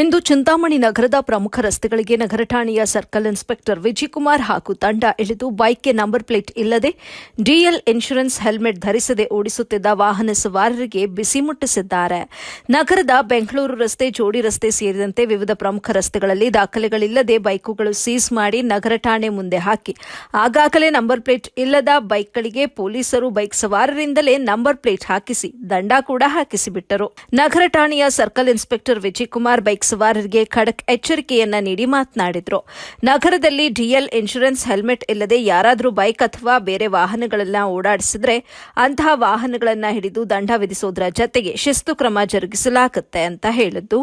ಇಂದು ಚಿಂತಾಮಣಿ ನಗರದ ಪ್ರಮುಖ ರಸ್ತೆಗಳಿಗೆ ನಗರ ಠಾಣೆಯ ಸರ್ಕಲ್ ಇನ್ಸ್ಪೆಕ್ಟರ್ ವಿಜಯಕುಮಾರ್ ಹಾಗೂ ತಂಡ ಇಳಿದು ಬೈಕ್ಗೆ ನಂಬರ್ ಪ್ಲೇಟ್ ಇಲ್ಲದೆ ಡಿಎಲ್ ಇನ್ಶೂರೆನ್ಸ್ ಹೆಲ್ಮೆಟ್ ಧರಿಸದೆ ಓಡಿಸುತ್ತಿದ್ದ ವಾಹನ ಸವಾರರಿಗೆ ಬಿಸಿ ಮುಟ್ಟಿಸಿದ್ದಾರೆ. ನಗರದ ಬೆಂಗಳೂರು ರಸ್ತೆ, ಜೋಡಿ ರಸ್ತೆ ಸೇರಿದಂತೆ ವಿವಿಧ ಪ್ರಮುಖ ರಸ್ತೆಗಳಲ್ಲಿ ದಾಖಲೆಗಳಿಲ್ಲದೆ ಬೈಕುಗಳು ಸೀಸ್ ಮಾಡಿ ನಗರ ಠಾಣೆ ಮುಂದೆ ಹಾಕಿ. ಆಗಾಗಲೇ ನಂಬರ್ ಪ್ಲೇಟ್ ಇಲ್ಲದ ಬೈಕ್ಗಳಿಗೆ ಪೊಲೀಸರು ಬೈಕ್ ಸವಾರರಿಂದಲೇ ನಂಬರ್ ಪ್ಲೇಟ್ ಹಾಕಿಸಿ, ದಂಡ ಕೂಡ ಹಾಕಿಸಿಬಿಟ್ಟರು. ನಗರ ಠಾಣೆಯ ಸರ್ಕಲ್ ಇನ್ಸ್ಪೆಕ್ಟರ್ ವಿಜಯಕುಮಾರ್ ಬೈಕ್ ಸವಾರರಿಗೆ ಖಡಕ್ ಎಚ್ಚರಿಕೆಯನ್ನ ನೀಡಿ ಮಾತನಾಡಿದರು. ನಗರದಲ್ಲಿ ಡಿಎಲ್ ಇನ್ಶೂರೆನ್ಸ್ ಹೆಲ್ಮೆಟ್ ಇಲ್ಲದೆ ಯಾರಾದರೂ ಬೈಕ್ ಅಥವಾ ಬೇರೆ ವಾಹನಗಳನ್ನ ಓಡಾಡಿಸಿದ್ರೆ ಅಂತಹ ವಾಹನಗಳನ್ನ ಹಿಡಿದು ದಂಡ ವಿಧಿಸೋದ್ರ ಜತೆಗೆ ಶಿಸ್ತು ಕ್ರಮ ಜರುಗಿಸಲಾಗುತ್ತೆ ಅಂತ ಹೇಳಿದ್ದು,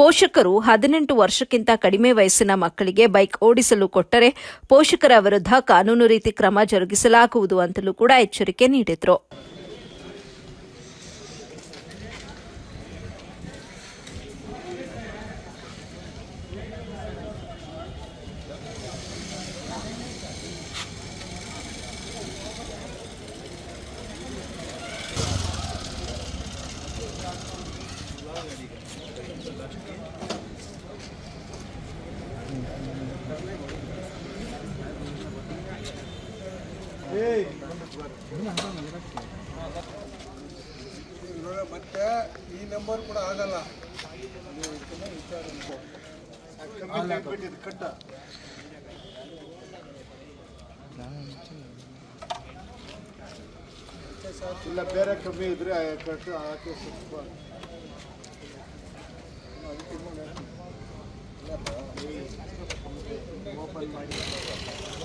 ಪೋಷಕರು ಹದಿನೆಂಟು ವರ್ಷಕ್ಕಿಂತ ಕಡಿಮೆ ವಯಸ್ಸಿನ ಮಕ್ಕಳಿಗೆ ಬೈಕ್ ಓಡಿಸಲು ಕೊಟ್ಟರೆ ಪೋಷಕರ ವಿರುದ್ಧ ಕಾನೂನು ರೀತಿ ಕ್ರಮ ಜರುಗಿಸಲಾಗುವುದು ಅಂತಲೂ ಕೂಡ ಎಚ್ಚರಿಕೆ ನೀಡಿದ್ರು. ಇವಾಗ ಮತ್ತೆ ಈ ನಂಬರ್ ಕೂಡ ಆಗಲ್ಲ ಕಟ್ಟ ಇಲ್ಲ ಬೇರೆ ಕಮ್ಮಿ ಇದ್ರೆ ಕಟ್ಟು ಹಾಕಿ ಸ್ವಲ್ಪ ಓಪನ್ ಮಾಡಿ